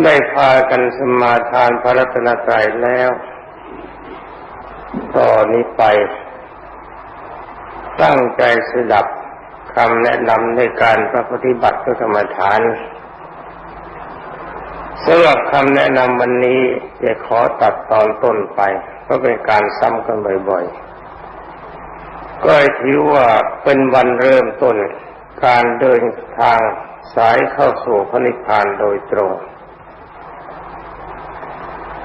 ได้พากันสมาทานพระรัตนตรัยแล้ว ต่อนนี้ไป ตั้งใจสดับคำแนะนำในการประปฏิบัติกรรมฐานสำหรับคำแนะนำวันนี้จะขอตัดตอนต้นไป เพราะเป็นการซ้ำกันบ่อยๆ ก็ถือว่าเป็นวันเริ่มต้นการเดินทางสายเข้าสู่พระนิพพานโดยตรง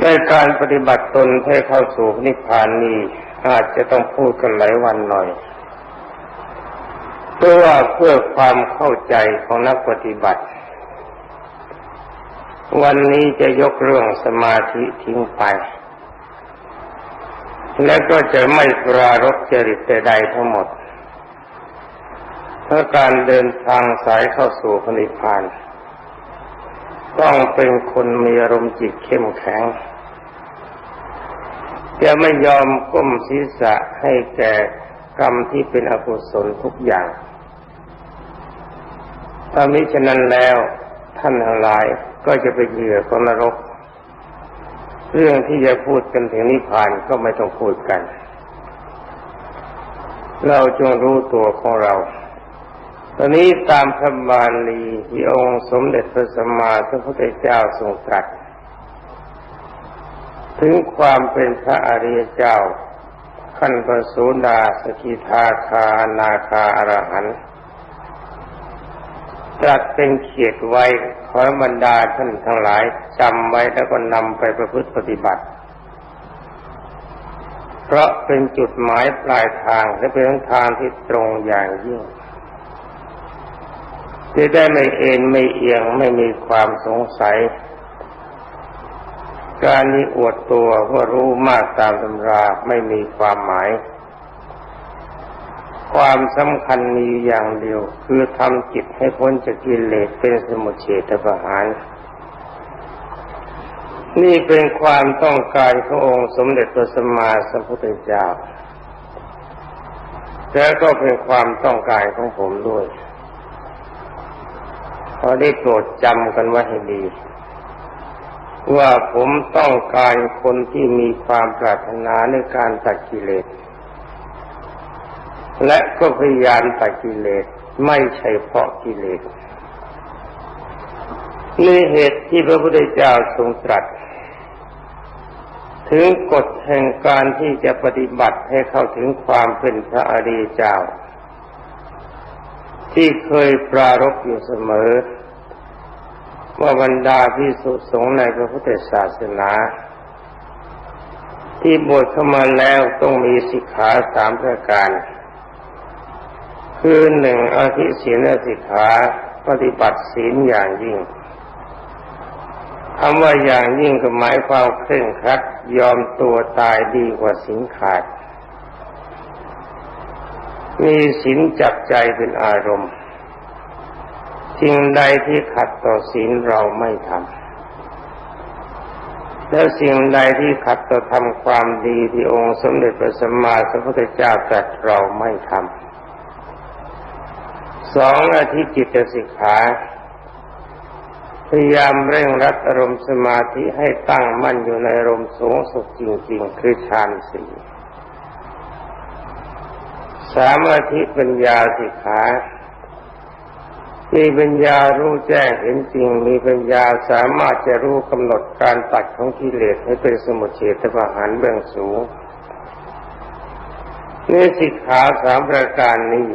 ในการปฏิบัติตนให้เข้าสู่นิพพานนี้อาจจะต้องพูดกันหลายวันหน่อยเพื่อว่าเพื่อความเข้าใจของนักปฏิบัติ วันนี้จะยกเรื่องสมาธิทิ้งไป และก็จะไม่ปรารบจริตใดๆทั้งหมด เพราะการเดินทางสายเข้าสู่พนิพพาน ต้องเป็นคนมีอารมณ์จิตเข้มแข็ง จะไม่ยอมก้มศีรษะให้แก่กรรมที่เป็นอกุศลทุกอย่างถ้ามิฉะนั้นแล้วท่านทั้งหลายก็จะไปเหยื่อของนรก เรื่องที่จะพูดกันถึงนิพพานก็ไม่ต้องพูดกัน เราจงรู้ตัวของเรา ตอนนี้ตามพระบาลีที่องค์สมเด็จพระสัมมาสัมพุทธเจ้าทรงตรัสถึงความเป็นพระอริยเจ้า ขั้นประสูดาสกิทาคานาคาอรหันตรัสเป็นเขียดไว้ขอบรรดาท่านทั้งหลายจำไว้แล้วก็นำไปประพฤติปฏิบัติ เพราะเป็นจุดหมายปลายทางและเป็นทางที่ตรงอย่างยิ่ง จะได้ไม่เอ็นไม่เอียงไม่มีความสงสัย การนี้อวดตัวว่ารู้มากตามตำราไม่มีความหมาย ความสำคัญมีอย่างเดียว คือทำจิตให้พ้นจากกิเลสเป็นสมุทเฉทประหารนี่เป็นความต้องการขององค์สมเด็จพระสัมมาสัมพุทธเจ้า และก็เป็นความต้องการของผมด้วย ขอได้โปรดจำกันไว้ให้ดี ว่าผมต้องการคนที่มีความปรารถนาในการตัดกิเลส และก็พยายามตัดกิเลสไม่ใช่เพราะกิเลสนี่เหตุที่พระพุทธเจ้าทรงตรัส ถึงกฎแห่งการที่จะปฏิบัติให้เข้าถึงความเป็นพระอริยเจ้า ที่เคยปรารบอยู่เสมอ ว่าบรรดาพิสุสงฆ์ในพระพุทธศาสนา ที่บวชเข้ามาแล้วต้องมีสิกขาสามประการ คือหนึ่งอธิศีลสิกขาปฏิบัติศีลอย่างยิ่งคำว่าอย่างยิ่งก็หมายความเคร่งครัดยอมตัวตายดีกว่าสินขาด มีศีลจับใจเป็นอารมณ์สิ่งใดที่ขัดต่อศีลเราไม่ทำและสิ่งใดที่ขัดต่อทำความดีที่องค์สมเด็จพระสัมมาสัมพุทธเจ้าตรัสเราไม่ทำสองอาทิจิตสิกขาพยายามเร่งรัดอารมณ์สมาธิให้ตั้งมั่นอยู่ในอารมณ์สูงสุดจริง ๆ คือฌานสี่ สามอาทิปัญญาสิกขามีปัญญารู้แจ้งเห็นจริง มีปัญญาสามารถจะรู้กำหนดการตัดของกิเลสให้เป็นสมุทเฉทประหารเบื้องสูงนี่สิกขาสามประการนี้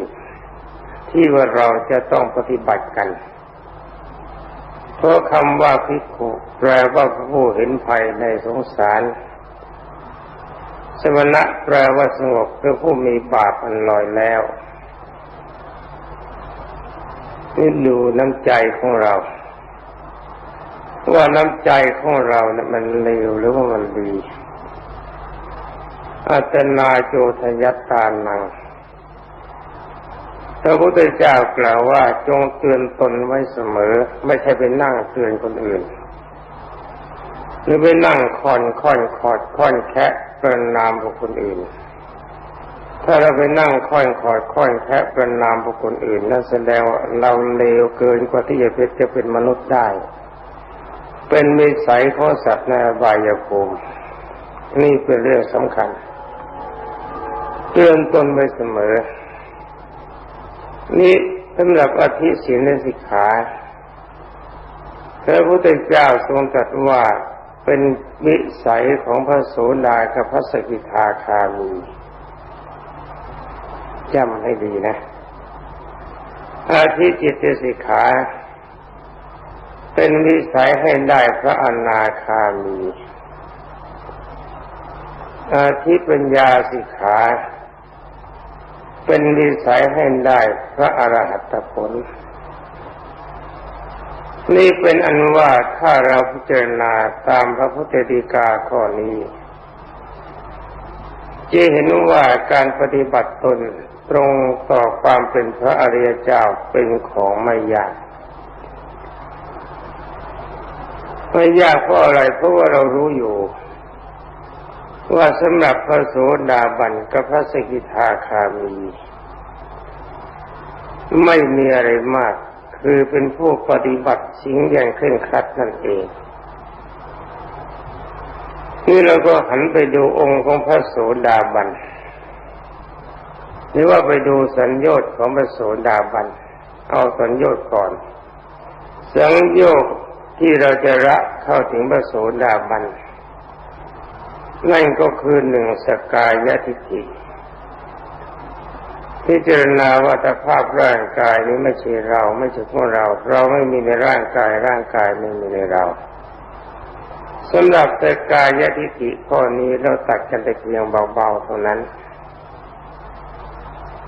ที่ว่าเราจะต้องปฏิบัติกัน เพราะคำว่าพิกุแปลว่าผู้เห็นภัยในสงสาร สมณะแปลว่าสงบคือผู้มีบาปอันลอยแล้วนี่ดูน้ำใจของเรา ว่าน้ำใจของเราเนะ่ะมันเลวหรือว่ามันดีอาจนาโจทยัตานังพระพุทธเจ้ากล่าวว่าจงเตือนตนไว้เสมอ ไม่ใช่ไปนั่งเตือนคนอื่น หรือไปนั่งคอนค่อนคอดค่อนแคะ ประนามบุคคลอื่น ถ้าเราไปนั่งค่อยคอยค่อยแคะประนามบุคคลอื่นนั่นแสดงว่าเราเลวเกินกว่าที่จะเป็นจะเป็นมนุษย์ได้ เป็นมิสัยของสัตว์ในอบายภูมินี่เป็นเรื่องสำคัญเตือนตนไปเสมอ นี่สำหรับอธิศีลสิกขาพระพุทธเจ้าทรงตรัสว่า เป็นวิสัยของพระโสดากับพระสกิทาคามีจำให้ดีนะอาทิจิตสิกขา เป็นวิสัยให้ได้พระอนาคามี อาทิปัญญาสิกขา เป็นวิสัยให้ได้พระอรหัตผล นี่เป็นอันว่าถ้าเราพิจารณาตามพระพุทธดีกาข้อนี้จะเห็นว่าการปฏิบัติตนตรงต่อความเป็นพระอริยเจ้าเป็นของไม่ยากไม่ยากเพราะอะไรเพราะว่าเรารู้อยู่ ว่าสำหรับพระโสดาบันกับพระสกิทาคามี ไม่มีอะไรมาก คือเป็นผู้ปฏิบัติสิ่งอย่างเคร่งครัดนั่นเองนี่เราก็หันไปดูองค์ของพระโสดาบันหรือว่าไปดูสัญญาณของพระโสดาบัน เอาสัญญาณก่อน สัญญาณที่เราจะละเข้าถึงพระโสดาบัน นั่นก็คือหนึ่งสกายทิฏฐิ พิจารณาว่าตภาพร่างกายนี้ไม่ใช่เราไม่ใช่พวกเรา เราไม่มีในร่างกายร่างกายไม่มีในเราสำหรับสกายทิฏฐิข้อนี้เราตัดกันแต่เพียงเบาๆเท่านั้น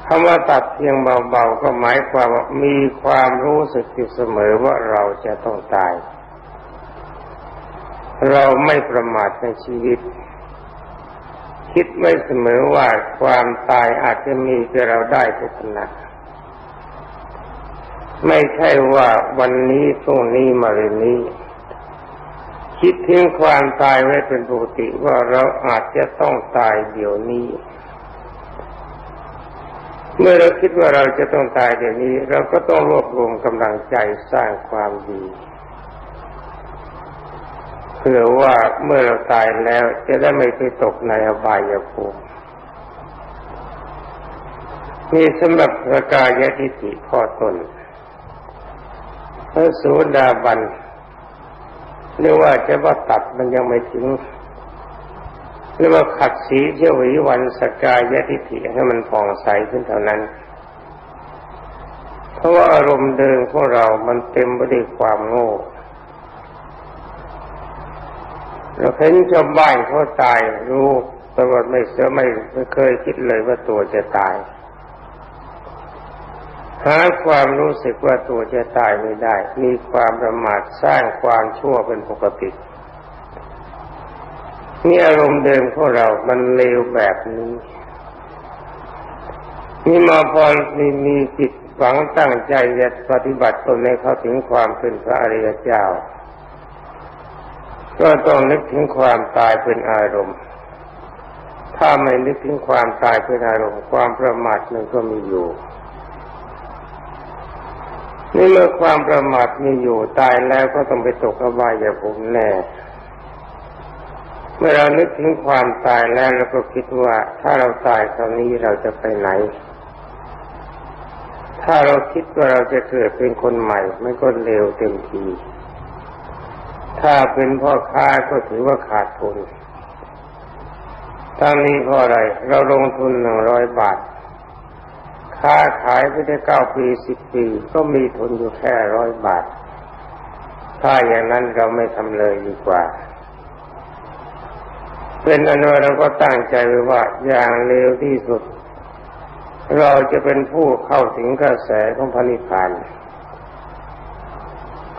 คำว่าตัดเพียงเบาๆก็หมายความว่ามีความรู้สึกอยู่เสมอว่าเราจะต้องตาย เราไม่ประมาทในชีวิต คิดไม่เสมอว่าความตายอาจจะมีกับเราได้ทุกขณะไม่ใช่ว่าวันนี้พรุ่งนี้มาเรืนนี้ คิดถึงความตายไว้เป็นปกติว่าเราอาจจะต้องตายเดี๋ยวนี้ เมื่อเราคิดว่าเราจะต้องตายเดี๋ยวนี้ เราก็ต้องรวบรวมกำลังใจสร้างความดี เพื่อว่าเมื่อเราตายแล้วจะได้ไม่ไปตกในอบายภูมิมีสำหรับพระกายทิฏฐิข้อตนพระสูดาบันเรียกว่าจะว่าตัดมันยังไม่ถึงเรียกว่าขัดสีเชวิวันสกายทิฏฐิให้มันผ่องใสขึ้นเท่านั้น เพราะว่าอารมณ์เดิมของเรามันเต็มไปด้วยความโง่ เราเห็นชาวบ้านเขาตายรู้แต่ว่าไม่เสื่อไม่ไม่เคยคิดเลยว่าตัวจะตายหาความรู้สึกว่าตัวจะตายไม่ได้ มีความประมาทสร้างความชั่วเป็นปกตินี่อารมณ์เดิมของเรา มันเลวแบบนี้นี่มาพอมีมีจิตหวังตั้งใจจะปฏิบัติตนในเขาถึงความเป็นพระอริยเจ้า ก็ต้องนึกถึงความตายเป็นอารมณ์ ถ้าไม่นึกถึงความตายเป็นอารมณ์ ความประมาทมันก็มีอยู่ นี่เมื่อความประมาทมีอยู่ตายแล้วก็ต้องไปตกอบายภูมิแน่เมื่อเรานึกถึงความตายแล้วเราก็คิดว่าถ้าเราตายคราวนี้เราจะไปไหน ถ้าเราคิดว่าเราจะเกิดเป็นคนใหม่มันก็เร็วเต็มที ถ้าเป็นพ่อค้าก็ถือว่าขาดทุนทั้งนี้เพราะอะไร เราลงทุนหนึ่งร้อยบาท ค้าขายไปได้เก้าปีสิบปี ก็มีทุนอยู่แค่ร้อยบาท ถ้าอย่างนั้นเราไม่ทำเลยดีกว่า เป็นอนุเราก็ตั้งใจไว้ว่าอย่างเร็วที่สุด เราจะเป็นผู้เข้าถึงกระแสของพระนิพพาน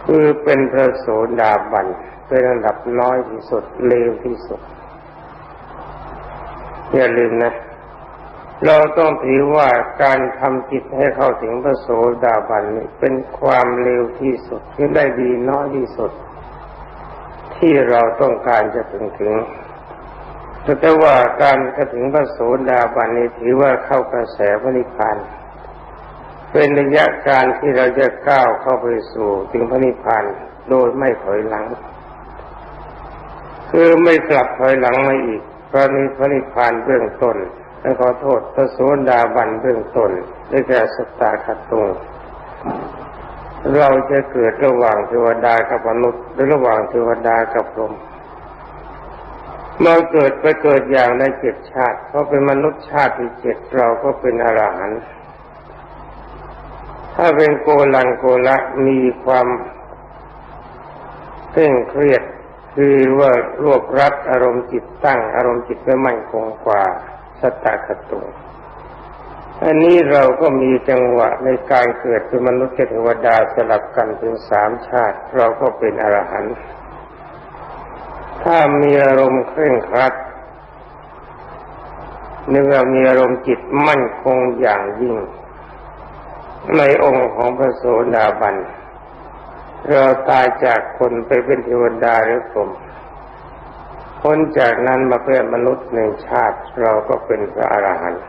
คือเป็นพระโสดาบันเป็นระดับน้อยที่สุดเร็วที่สุด อย่าลืมนะ เราต้องถือว่าการทำจิตให้เข้าถึงพระโสดาบันนี่เป็นความเร็วที่สุดที่ได้ดีน้อยที่สุด ที่เราต้องการจะถึงถึงแต่ว่าการกระถึงพระโสดาบันนี้ถือว่าเข้ากระแสพระนิพพาน เป็นระยะการที่เราจะก้าวเข้าไปสู่ถึงพระนิพพานโดยไม่ถอยหลัง คือไม่กลับถอยหลังมาอีกพระนิพนิพพานเบื้องต้นและขอโทษพระโสดาบันเบื้องต้นได้แก่สตตาคตุงเราจะเกิดระหว่างเทวดากับมนุษย์หรือระหว่างเทวดากับพรหมเมื่อเกิดไปเกิดอย่างในเจ็ดชาติเพราะเป็นมนุษย์ชาติที่เจ็ดเราก็เป็นอรหันต์ ถ้าเป็นโกลังโกละมีความเคร่งเครียดคือว่ารวบรัดอารมณ์จิตตั้ง อารมณ์จิตไว้มั่นคงกว่าสตาคตุอันนี้เราก็มีจังหวะในการเกิดเป็นมนุษย์เทวดาสลับกันถึงสามชาติ เราก็เป็นอรหันต์ถ้ามีอารมณ์เคร่งครัดเนื้อมีอารมณ์จิตมั่นคงอย่างยิ่ง ในองค์ของพระโสดาบัน เราตายจากคนไปเป็นเทวดาหรือผมพ้นจากนั้นมาเป็นมนุษย์หนึ่งชาติ เราก็เป็นพระอรหันต์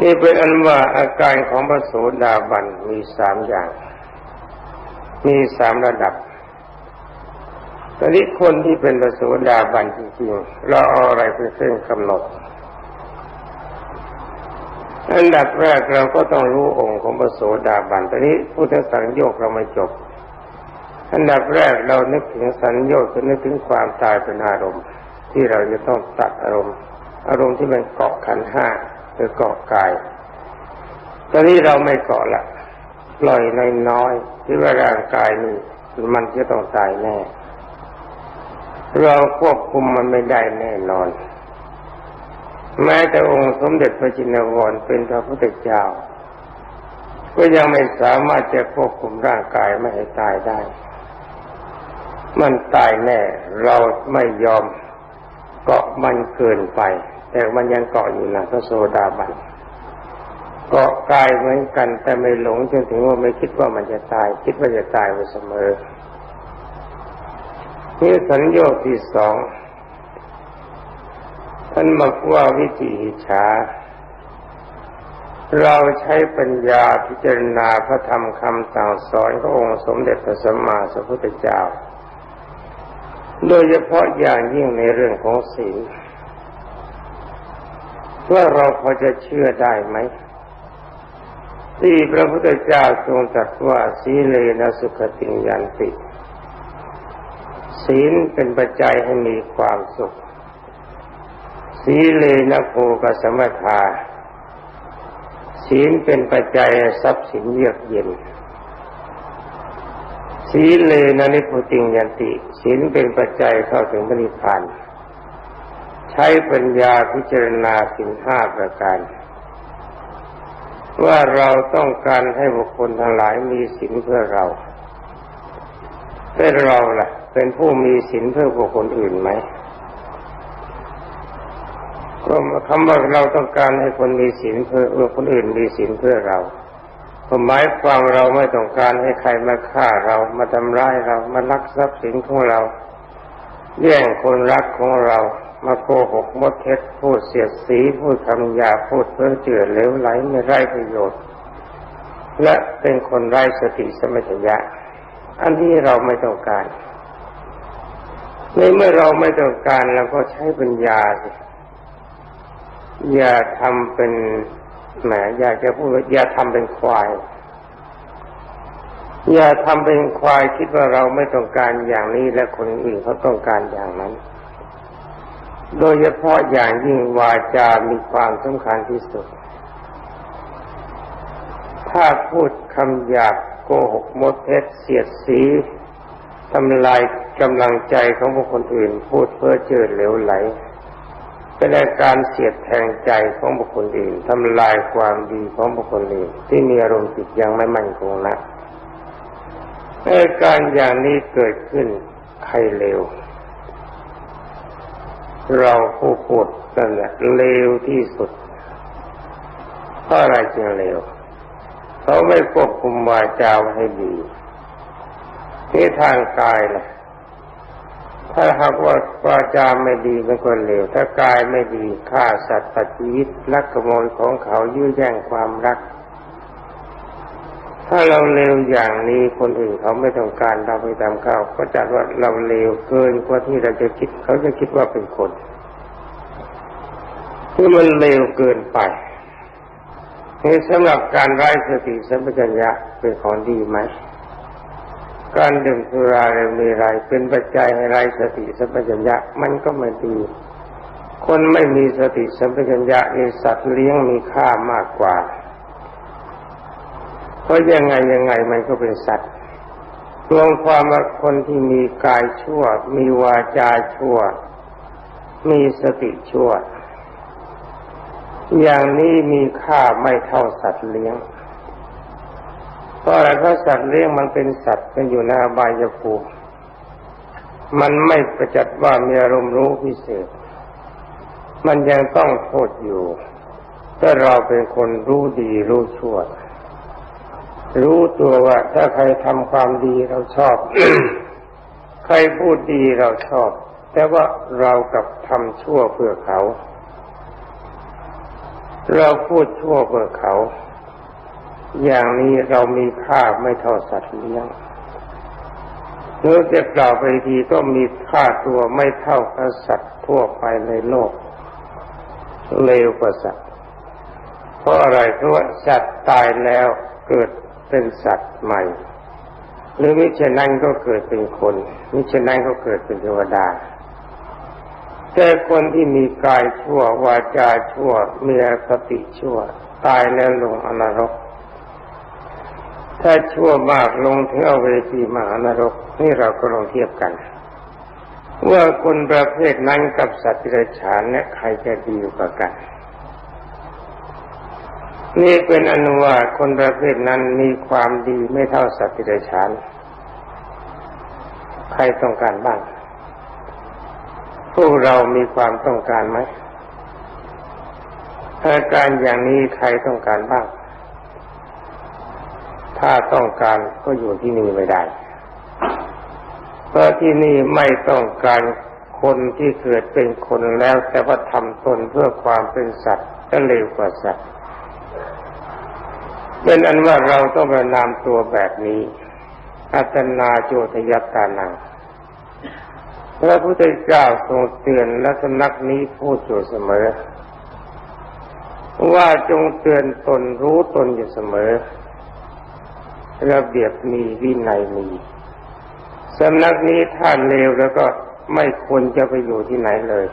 นี่เป็นอันว่าอาการของพระโสดาบันมีสามอย่าง มีสามระดับตอนนี้คนที่เป็นพระโสดาบันจริงๆเราเอาอะไรเป็นเครื่องกำหนด อันดับแรกเราก็ต้องรู้องค์ของพระโสดาบันตอนนี้พุทธสังโยกเราไม่จบ อันดับแรกเรานึกถึงสัญโยกจะนึกถึงความตายเป็นอารมณ์ ที่เราจะต้องตัดอารมณ์ อารมณ์ที่มันเกาะขันห้าหรือเกาะกาย ตอนนี้เราไม่เกาะละปล่อยน้อยๆที่ว่าร่างกายนี้มันจะต้องตายแน่ เราควบคุมมันไม่ได้แน่นอน แม้แต่องค์สมเด็จพระจินวรเป็นพระพุทธเจ้า ก็ยังไม่สามารถจะควบคุมร่างกายไม่ให้ตายได้ มันตายแน่เราไม่ยอมเกาะมันเกินไป แต่มันยังเกาะอยู่นะพระโสดาบันเกาะกายเหมือนกัน แต่ไม่หลงจนถึงว่าไม่คิดว่ามันจะตาย คิดว่าจะตายไปเสมอนี่สัญญาที่สอง ท่านบอกว่าวิจิอิจฉาเราใช้ปัญญาพิจารณาพระธรรมคำสั่งสอนขององค์สมเด็จพระสัมมาสัมพุทธเจ้า โดยเฉพาะอย่างยิ่งในเรื่องของศีลว่าเราพอจะเชื่อได้ไหมที่พระพุทธเจ้าทรงตรัสว่าสีเลนะสุขติยันติ ศีลเป็นปัจจัยให้มีความสุข สีเลนะโภกสมถาศีลเป็นปัจจัยทรัพย์สินเยือกเย็น ศีลเลนะนิพุติงยันติศีลเป็นปัจจัยเข้าถึงพระนิพพานใช้ปัญญาพิจารณาสินห้าประการ ว่าเราต้องการให้บุคคลทั้งหลายมีศีลเพื่อเราเป็นเราล่ะ เป็นผู้มีศีลเพื่อบุคคลอื่นไหม ก็คำว่าเราต้องการให้คนมีศีลเพื่อคนอื่นมีศีลเพื่อเราหมายความเราไม่ต้องการให้ใครมาฆ่าเรามาทำร้ายเรามาลักทรัพย์สินของเราแย่งคนรักของเรา มาโกหกมดเท็จพูดเสียดสีพูดคำหยาพูดเพ้อเจือเลวไหลไม่ไร้ประโยชน์ และเป็นคนไร้สติสมัชยะ อันนี้เราไม่ต้องการในเมื่อเราไม่ต้องการเราก็ใช้ปัญญาสิ อย่าทำเป็นแหมอยากจะพูดอย่าทำเป็นควาย อย่าทำเป็นควายคิดว่าเราไม่ต้องการอย่างนี้และคนอื่นเขาต้องการอย่างนั้น โดยเฉพาะอย่างยิ่งวาจา มีความสำคัญที่สุด ถ้าพูดคำหยาบโกหกมดเท็จเสียดสีทำลายกำลังใจของบุคคลอื่น พูดเพ้อเจ้อเหลวไหล เป็นอาการเสียดแทงใจของบุคคลอื่นทำลายความดีของบุคคลอื่นที่มีอารมณ์จิตยังไม่มั่นคงนะอาการอย่างนี้เกิดขึ้นใครเลวเราผู้พูดนั่นแหละเลวที่สุดเพราะอะไรจึงเลวเขาไม่ควบคุมวาจาให้ดีนี่ทางกายล่ะ ถ้าหากว่าวาจาไม่ดีเป็นคนเลวถ้ากายไม่ดีฆ่าสัตว์ตัดชีวิตลักขโมยของเขายื้อแย่งความรัก ถ้าเราเลวอย่างนี้คนอื่นเขาไม่ต้องการเราไปตามเขาก็จัดว่าเราเลวเกินกว่าที่เราจะคิดเขาจะคิดว่าเป็นคนที่มันเลวเกินไปนี่สำหรับการไร้สติสัมปชัญญะเป็นของดีไหม การดื่มสุราเรมีไรเป็นปัจจัยให้ไรสติสัมปชัญญะมันก็ไม่ดี คนไม่มีสติสัมปชัญญะในสัตว์เลี้ยงมีค่ามากกว่า เพราะยังไงยังไงมันก็เป็นสัตว์รวมความว่าคนที่มีกายชั่ว มีวาจาชั่ว มีสติชั่ว อย่างนี้มีค่าไม่เท่าสัตว์เลี้ยง เพราะอะไรเพราะสัตว์เลี้ยงมันเป็นสัตว์มันอยู่ในอบายภูมิมันไม่ประจัดว่ามีอารมณ์รู้พิเศษ มันยังต้องโทษอยู่ถ้าเราเป็นคนรู้ดีรู้ชั่ว รู้ตัวว่า ถ้าใครทำความดีเราชอบ ใครพูดดีเราชอบ แต่ว่าเรากับทำชั่วเพื่อเขา เราพูดชั่วเพื่อเขา อย่างนี้เรามีค่าไม่เท่าสัตว์เลี้ยงหรือจะกล่าวไปทีก็มีค่าตัวไม่เท่ากับสัตว์ทั่วไปในโลก เลวกว่าสัตว์ เพราะอะไรเพราะว่าสัตว์ตายแล้วเกิดเป็นสัตว์ใหม่ หรือมิฉะนั้นก็เกิดเป็นคน มิฉะนั้นก็เกิดเป็นเทวดา แต่คนที่มีกายชั่ววาจาชั่วมีสติชั่ว ตายแล้วลงอนรก ถ้าชั่วมากลงถึงเอาเวทีมหานรกนี่เราก็ลองเทียบกัน ว่าคนประเภทนั้นกับสัตว์ที่ไรฉานเนี่ยใครจะดีกว่ากัน นี่เป็นอนุว่าคนประเภทนั้นมีความดีไม่เท่าสัตว์ที่ไรฉาน ใครต้องการบ้าง พวกเรามีความต้องการไหมอาการอย่างนี้ใครต้องการบ้าง ถ้าต้องการก็อยู่ที่นี่ไม่ได้เพราะที่นี่ไม่ต้องการคนที่เกิดเป็นคนแล้ว แต่ว่าทำตนเพื่อความเป็นสัตว์ก็เลวกว่าสัตว์เป็นอันว่าเราต้องประนามตัวแบบนี้อัตนาโจทยัตตานังพระพุทธเจ้าทรงเตือนและสำนักนี้พูดอยู่เสมอ ว่าจงเตือนตนรู้ตนอยู่เสมอ ระเบียบมีวินัยมีสำนักนี้ท่านเลวแล้วก็ไม่ควรจะไปอยู่ที่ไหนเลย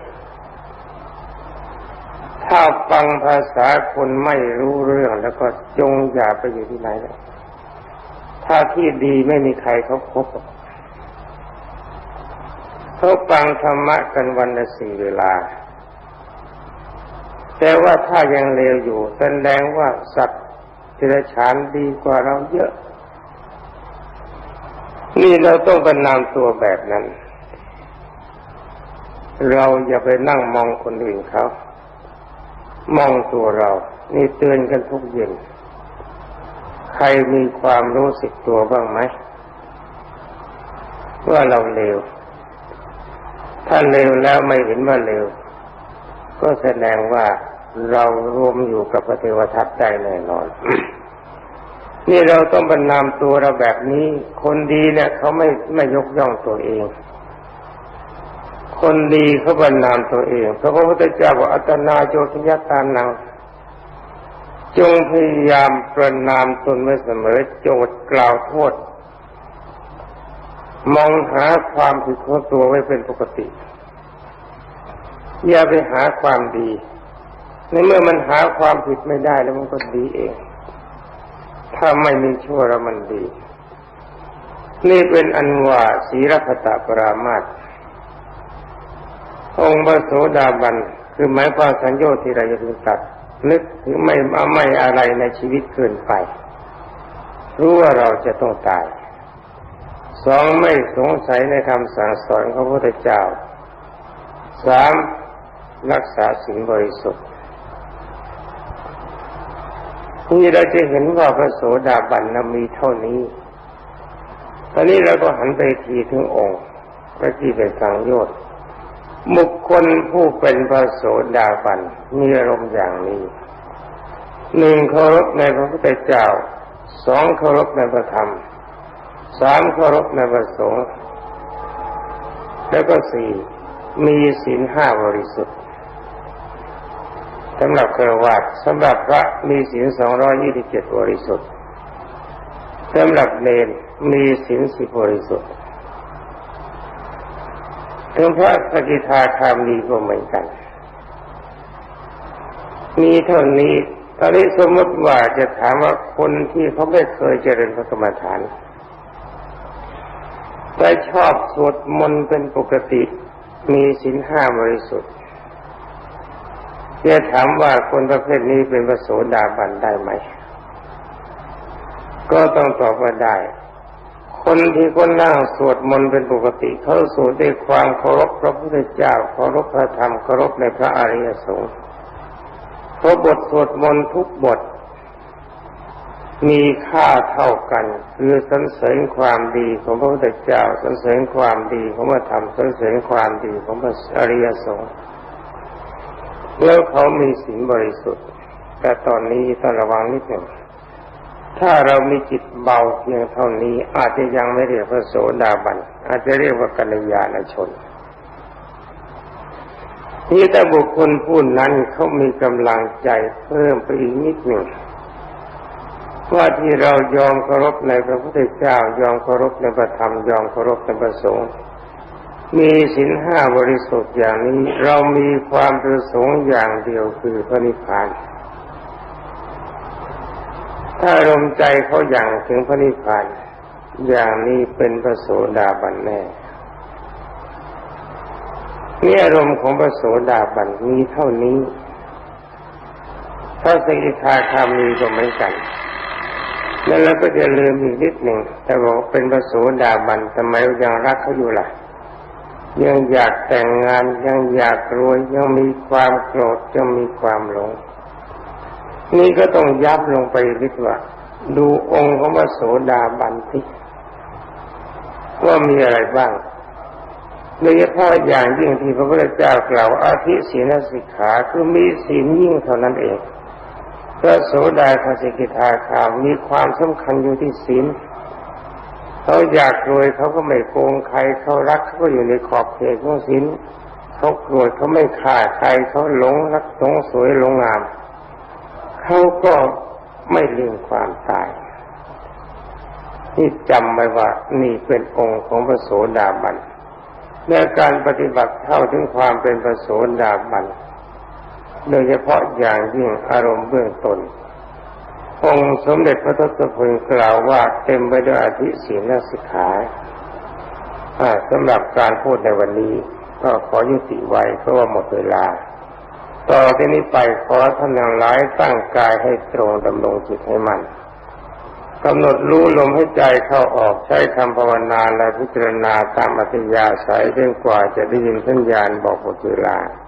ถ้าฟังภาษาคนไม่รู้เรื่องแล้วก็จงอย่าไปอยู่ที่ไหนเลยถ้าที่ดีไม่มีใครเขาคบเขาฟังธรรมะกันวันละสี่เวลา แต่ว่าถ้ายังเลวอยู่แสดงว่าสัตว์เดรัจฉานดีกว่าเราเยอะ นี่เราต้องประนามตัวแบบนั้น เราอย่าไปนั่งมองคนอื่นเขา มองตัวเรา นี่เตือนกันทุกเย็น ใครมีความรู้สึกตัวบ้างไหม ว่าเราเลว ถ้าเลวแล้วไม่เห็นว่าเลว ก็แสดงว่าเรารวมอยู่กับพระเทวทัตได้แน่นอน นี่เราต้องบรรนามตัวเราแบบนี้ คนดีเนี่ยเขาไม่ไม่ยกย่องตัวเอง คนดีเขาบรรนามตัวเองเพราะพระพุทธเจ้าบอกอัตนาโจทยตานังจงพยายามประนามตนไว้เสมอโจทย์กล่าวโทษ มองหาความผิดของตัวไว้เป็นปกติ อย่าไปหาความดี ในเมื่อมันหาความผิดไม่ได้แล้วมันก็ดีเอง ถ้าไม่มีชั่วแล้วมันดี นี่เป็นอันว่าศีรพตปรามาตองค์พระโสดาบัน คือหมายความสัญญาที่เราจะถึงตัด นึกถึงไม่ไม่อะไรในชีวิตเกินไป รู้ว่าเราจะต้องตาย สองไม่สงสัยในคำสั่งสอนของพระพุทธเจ้า สามรักษาสิ่งบริสุทธิ์ นี่เราจะเห็นว่าพระโสดาบันมีเท่านี้ ตอนนี้เราก็หันไปทีถึงองค์พระที่เป็นสังโยชน์บุคคลผู้เป็นพระโสดาบันมีอารมณ์อย่างนี้หนึ่งเคารพในพระพุทธเจ้าสสองเคารพในพระธรรมสามเคารพในพระสงฆ์แล้วก็สี่มีศีลห้าบริสุทธิ์ สำหรับเครวาสสำหรับพระมีศีลสองร้อยี่สิบเจ็ดบริสุทธิ์สำหรับเนรมีศีลสิบบริสุทธิ์ถึงพระสกิทาคามีก็เหมือนกัน มีเท่านี้ตอนนี้สมมติว่าจะถามว่าคนที่เขาไม่เคยเจริญพระกรรมฐานแต่ชอบสวดมนต์เป็นปกติ มีศีลห้าบริสุทธิ์ จะถามว่าคนประเภทนี้เป็นพระโสดาบันได้ไหม ก็ต้องตอบว่าได้ คนที่คนนั่งสวดมนต์เป็นปกติเขาสวดด้วยความเคารพพระพุทธเจ้าเคารพพระธรรมเคารพในพระอริยสงฆ์เพราะบทสวดมนต์ทุกบท มีค่าเท่ากัน คือสรรเสริญความดีของพระพุทธเจ้าสรรเสริญความดีของพระธรรมสรรเสริญความดีของพระอริยสงฆ์ แล้วเขามีศีลบริสุทธิ์ แต่ตอนนี้ต้องระวังนิดหนึ่ง ถ้าเรามีจิตเบาเพียงเท่านี้ อาจจะยังไม่เรียกพระโสดาบัน อาจจะเรียกว่ากัลยาณชนที่แต่บุคคลผู้นั้นเขามีกำลังใจเพิ่มไปอีกนิดหนึ่งว่าที่เรายอมเคารพในพระพุทธเจ้ายอมเคารพในพระธรรมยอมเคารพในพระสงฆ์ มีศีลห้าบริสุทธิ์อย่างนี้ เรามีความประสงค์อย่างเดียวคือพระนิพพาน ถ้าลมใจเขาอย่างถึงพระนิพพาน อย่างนี้เป็นพระโสดาบันแน่นี่อารมณ์ของพระโสดาบันมีเท่านี้ถ้าสกิทาคามีก็เหมือนกัน แล้วเราก็จะลืมอีกนิดหนึ่งแต่บอกเป็นพระโสดาบันทำไมยังรักเขาอยู่ล่ะ ยังอยากแต่งงานยังอยากรวยยังมีความโกรธยังมีความหลง นี่ก็ต้องยับลงไปนิดว่าดูองค์ของพระโสดาบันที่ว่ามีอะไรบ้างโดยเฉพาะอย่างยิ่งที่พระพุทธเจ้ากล่าวอาทิศีลสิกขาคือมีศีลยิ่งเท่านั้นเองพระโสดาคสิกิทาคามีความสำคัญอยู่ที่ศีล เขาอยากรวยเขาก็ไม่โกงใครเขารักเขาก็อยู่ในขอบเขตของศีลเขาโกรธเขาไม่ฆ่าใครเขาหลงรักหลงสวยหลงงามเขาก็ไม่ลืมความตายที่จำไว้ว่านี่เป็นองค์ของพระโสดาบันในการปฏิบัติเท่าถึงความเป็นพระโสดาบันโดยเฉพาะอย่างยิ่งอารมณ์เบื้องตน องค์สมเด็จพระทศพลกล่าวว่าเต็มไปด้วยอธิศีลสิกขาสำหรับการพูดในวันนี้ ก็ขอยุติไว้เพราะว่าหมดเวลา ต่อที่นี้ไปขอท่านทั้งหลายตั้งกายให้ตรงดำรงจิตให้มันกำหนดรู้ลมให้ใจเข้าออกใช้คำภาวนาและพิจารณาตามอัธยาศัยจนกว่าจะได้ยินสัญญาณบอกหมดเวลา